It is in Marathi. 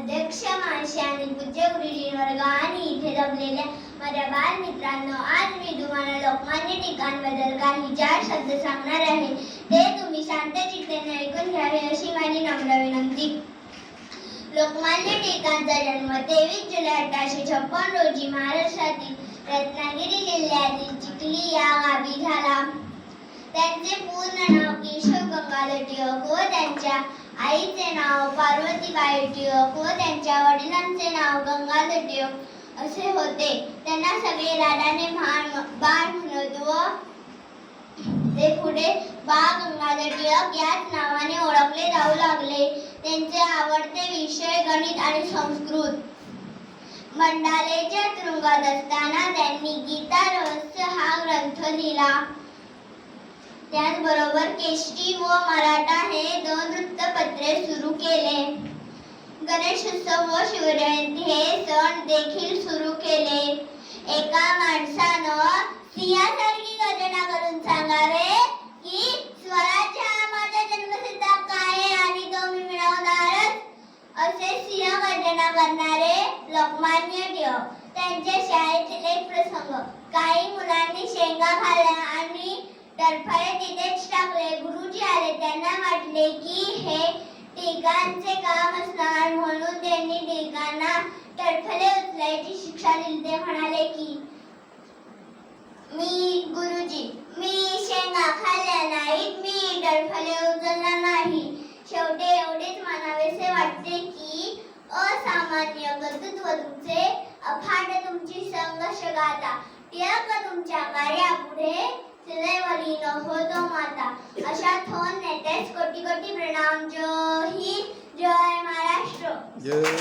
अध्यक्ष मावशी आणि पूज्य गुरुजी वर्ग आणि इथे जमलेल्या माझ्या बाल मित्रांनो आज मी तुम्हाला लोकमान्य टिकांबद्दल काही चार शब्द सांगणार आहे. ते तुम्ही शांत चित्तेने ऐकून घ्यावे अशी माझी नम्र विनंती. लोकमान्य टिळकांचा जन्म तेवीस जुलै अठराशे छप्पन रोजी महाराष्ट्रातील रत्नागिरी जिल्ह्यातील चिखली या गावी झाला. त्यांचे पूर्ण नाव केशव गंगाधर टिळक व त्यांच्या आईचे नाव पार्वतीबाई टिळक व त्यांच्या वडिलांचे नाव गंगाधर टिळक असे होते. त्यांना सगळे लाडाने भान बाळ म्हणत व ते पुढे बा गंगाधर टिळक याच नावाने ओळखले जाऊ लागले. त्यांचे आवडते विषय गणित आणि संस्कृत. मंडालेच्या तुरुंगात असताना त्यांनी गीता रहस्य हा ग्रंथ लिहिला. त्याचबरोबर केशरी व मराठा हे दोन वृत्तपत्रे सुरू केले. गणेश उत्सव व शिवजयंती हे सण देखील सुरू केले. एका माणसानं सिंहासारखी गजना करून सांगावे की स्वराज्य हा माझा जन्मसिद्ध हक्क आहे आणि तो मी मिळवणारच. असे सिंह गर्जना करणारे लोकमान्य टिळक त्यांच्या शाळेतील एक प्रसंग. काही मुलांनी शेंगा खाल्ल्या आणि तर फळे तिथेच टाकले. गुरुजी आले. त्यांना वाटले की हे टिकांचे काम असणार. म्हणून त्यांनी टिकांना टरफले उचलायची शिक्षा दिली. ते म्हणाले की मी गुरुजी मी शेंगा खाल्ल्या नाहीत. मी टरफले उचलणार नाही. शेवटी एवढेच म्हणावेसे वाटते की असामान्य कर्तृत्व तुमचे अफाट तुमची संघर्ष गाथा टिळक तुमच्या कार्यापुढे सिनेवरी न होतो माता अशा थोन नेत्यास कोटी कोटी प्रणाम. जय हिंद जय महाराष्ट्र. जय